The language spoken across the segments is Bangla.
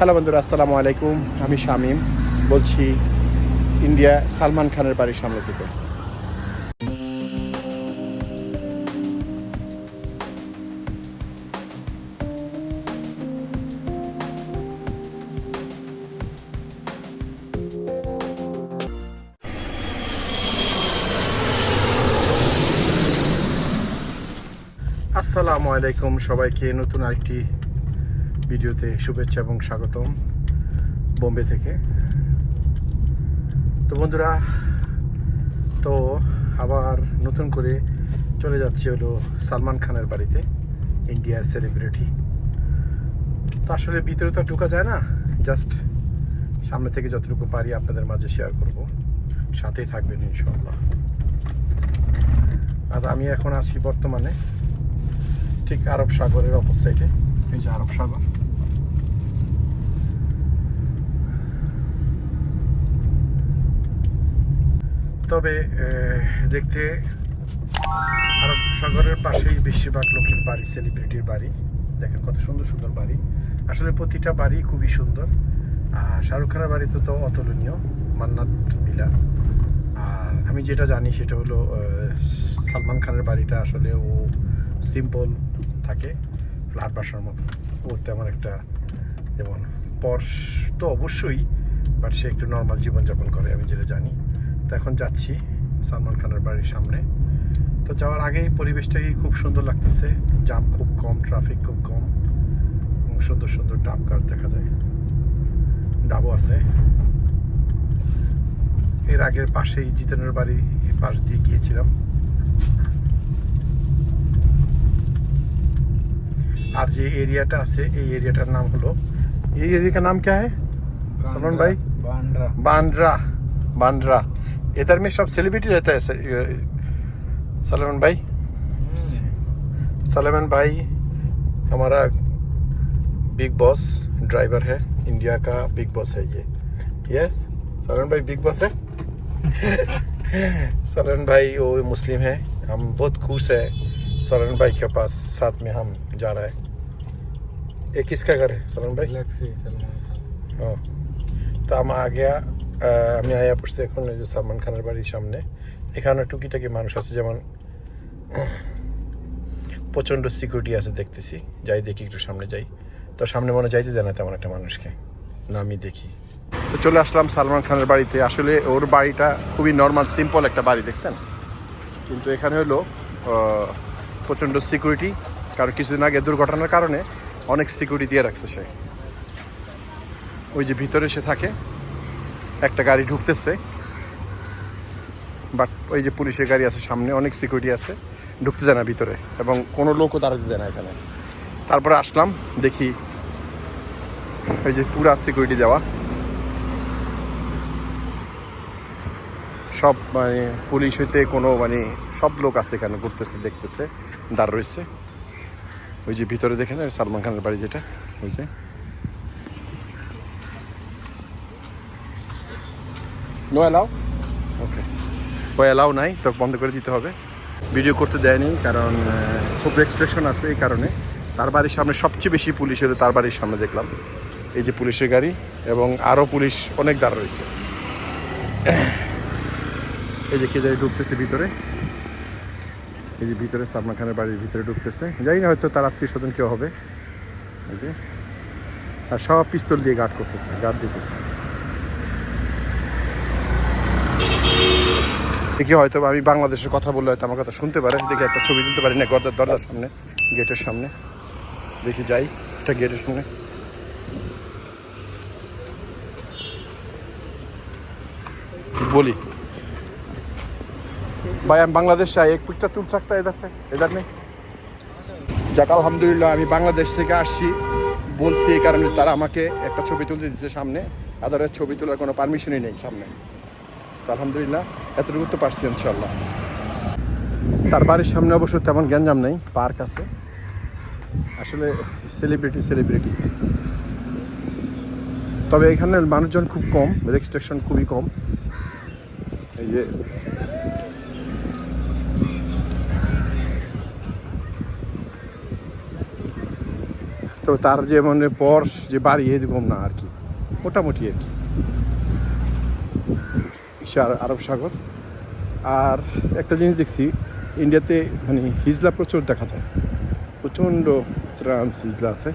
হ্যালো বন্ধুরা, আসসালামু আলাইকুম। আমি শামীম, বলছি ইন্ডিয়া সালমান খানের বাড়ির সামনে থেকে। আসসালামু আলাইকুম সবাইকে, নতুন আরেকটি ভিডিওতে শুভেচ্ছা এবং স্বাগতম বোম্বে থেকে। তো বন্ধুরা, তো আবার নতুন করে চলে যাচ্ছে হলো সালমান খানের বাড়িতে, ইন্ডিয়ার সেলিব্রিটি তো আসলে ভিতরে তো ঢোকা যায় না জাস্ট সামনে থেকে যতটুকু পারি আপনাদের মাঝে শেয়ার করব। সাথেই থাকবেন ইনশাল্লাহ আর আমি এখন আছি বর্তমানে ঠিক আরব সাগরের অপর সাইডে এই যে আরব সাগর। তবে দেখতে আরব সাগরের পাশেই বেশিরভাগ লোকের বাড়ি সেলিব্রিটির বাড়ি। দেখেন কত সুন্দর সুন্দর বাড়ি। আসলে প্রতিটা বাড়ি খুবই সুন্দর। আর শাহরুখ খানের বাড়িতে তো অতুলনীয়, মান্নাত বিলা আর আমি যেটা জানি সেটা হলো সালমান খানের বাড়িটা আসলে ও সিম্পল থাকে ফ্ল্যাট বাসার মতো। ওর তেমন একটা, যেমন পর্স তো অবশ্যই বাট সে একটু নর্মাল জীবনযাপন করে, আমি যেটা জানি। তো এখন যাচ্ছি সালমান খানের বাড়ির সামনে। তো যাওয়ার আগে পরিবেশটাকে খুব সুন্দর লাগতেছে। জাম খুব কম ট্রাফিক খুব কম সুন্দর সুন্দর ডাব গাছ দেখা যায়। ডাবও আছে। এর আগের পাশেই জিতেনের বাড়ি পাশ দিয়ে গিয়েছিলাম। আর যে এরিয়াটা আছে এই এরিয়াটার নাম হলো এই এরিয়াটার নাম কে হ্যাঁ? ভাই? বান্দ্রা। বান্দ্রা। বান্দ্রা। इधर में सब सेलिब्रिटी रहता है सलमान भाई। सलमान भाई हमारा बिग बॉस ड्राइवर है इंडिया का बिग बॉस है ये। यस सलमान भाई बिग बॉस है? सलमान भाई वो मुस्लिम है। हम बहुत खुश है सलमान भाई के पास साथ में हम जा रहा है। ये किसका घर है सलमान भाई? सलमान हाँ। तो हम आ गया আমি আয়া পড়ছি এখন ওই যে সালমান খানের বাড়ির সামনে। এখানে টুকিটাকি মানুষ আছে, যেমন প্রচণ্ড সিকিউরিটি আছে দেখতেছি। যাই দেখি, একটু সামনে যাই। তো সামনে মনে যাইতে দেয় না তেমন একটা মানুষকে। না, আমি দেখি। তো চলে আসলাম সালমান খানের বাড়িতে। আসলে ওর বাড়িটা খুবই নর্মাল সিম্পল একটা বাড়ি, দেখছেন? কিন্তু এখানে হলো প্রচণ্ড সিকিউরিটি কারণ কিছুদিন আগে দুর্ঘটনার কারণে অনেক সিকিউরিটি দিয়ে রাখছে সে। ওই যে ভিতরে সে থাকে একটা গাড়ি ঢুকতেছে। বাট ওই যে পুলিশের গাড়ি আছে সামনে, অনেক সিকিউরিটি আছে। ঢুকতে দেয় না ভিতরে এবং কোনো লোকও দাঁড়াতে দেয় না এখানে। তারপরে আসলাম, দেখি ওই যে পুরা সিকিউরিটি দেওয়া। সব মানে পুলিশ হইতে কোনো মানে সব লোক আছে এখানে, ঘুরতেছে, দেখতেছে, দাঁড় রয়েছে। ওই যে ভিতরে দেখেছেন সালমান খানের বাড়ি যেটা, ওই যে। নো অ্যালাউ ওকে ও অ্যালাউ নাই? তো বন্ধ করে দিতে হবে। ভিডিও করতে দেয়নি, কারণ খুব রেস্ট্রিকশন আছে এই কারণে। তার বাড়ির সামনে সবচেয়ে বেশি পুলিশ হলো তার বাড়ির সামনে দেখলাম। এই যে পুলিশের গাড়ি এবং আরও পুলিশ অনেক দাঁড় রয়েছে। এই যে কে জানি ঢুকতেছে ভিতরে। এই যে ভিতরে সালমান খানের বাড়ির ভিতরে ঢুকতেছে। জানি না হয়তো তার আত্মীয় স্বজন কেউ হবে। এই যে। আর সব পিস্তল দিয়ে গার্ড করতেছে গার্ড দিতেছে। দেখি হয়তো আমি বাংলাদেশের কথা বললে হয়তো আমার কথা শুনতে পারে দেখি একটা ছবি তুলতে পারি না, গর্দার দরজার সামনে, গেটের সামনে। দেখি যাই, একটা গেটের সামনে। বলি। ভাই, আমি বাংলাদেশ চাই এক পিকচার তুল সাকতা এদার আছে এদার নেই যাক, আলহামদুলিল্লাহ, আমি বাংলাদেশ থেকে আসছি। বলছি এই কারণে তারা আমাকে একটা ছবি তুলতে দিচ্ছে সামনে। আদারের ছবি তোলার কোনো পারমিশনই নেই সামনে। তো আলহামদুলিল্লাহ, এতটুকু তো পারছি ইনশাল্লাহ তার বাড়ির সামনে অবশ্য তেমন গ্যাঞ্জাম নেই, পার্ক আছে। আসলে সেলিব্রিটি সেলিব্রিটি তবে এখানে মানুষজন খুব কম রেজিস্ট্রেশন খুবই কম। এই যে তবে তার যে মানে পর্স যে বাড়ি এরকম না আর কি। মোটামুটি আর কি। আরব সাগর। আর একটা জিনিস দেখছি, ইন্ডিয়াতে মানে হিজলা প্রচুর দেখা যায়। প্রচণ্ড ট্রান্স হিজলা আছে,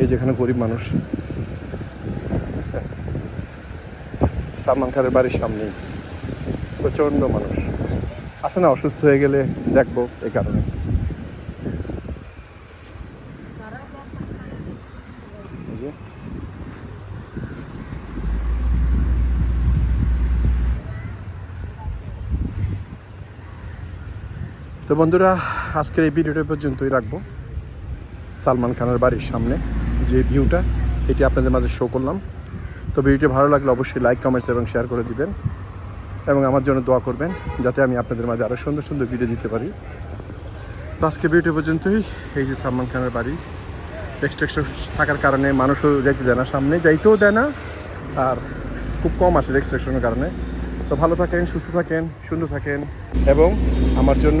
এই যেখানে গরিব মানুষ। সালমান খানের বাড়ির সামনেই। প্রচণ্ড মানুষ। আছে না, অসুস্থ হয়ে গেলে দেখব এই কারণে এই যে। তো বন্ধুরা, আজকের এই ভিডিওটা পর্যন্তই রাখব। সালমান খানের বাড়ির সামনে যে ভিউটা, এটি আপনাদের মাঝে শো করলাম। তো ভিডিওটি ভালো লাগলে অবশ্যই লাইক কমেন্টস এবং শেয়ার করে দিবেন এবং আমার জন্য দোয়া করবেন যাতে আমি আপনাদের মাঝে আরও সুন্দর সুন্দর ভিডিও দিতে পারি। তো আজকে ভিডিও পর্যন্তই। এই যে সালমান খানের বাড়ি রেস্ট্রিকশন থাকার কারণে মানুষও যেতে দেয় না, সামনে যাইতেও দেয় না, আর খুব কম আসে রেস্ট্রিকশনের কারণে। তো ভালো থাকেন, সুস্থ থাকেন, সুন্দর থাকেন এবং আমার জন্য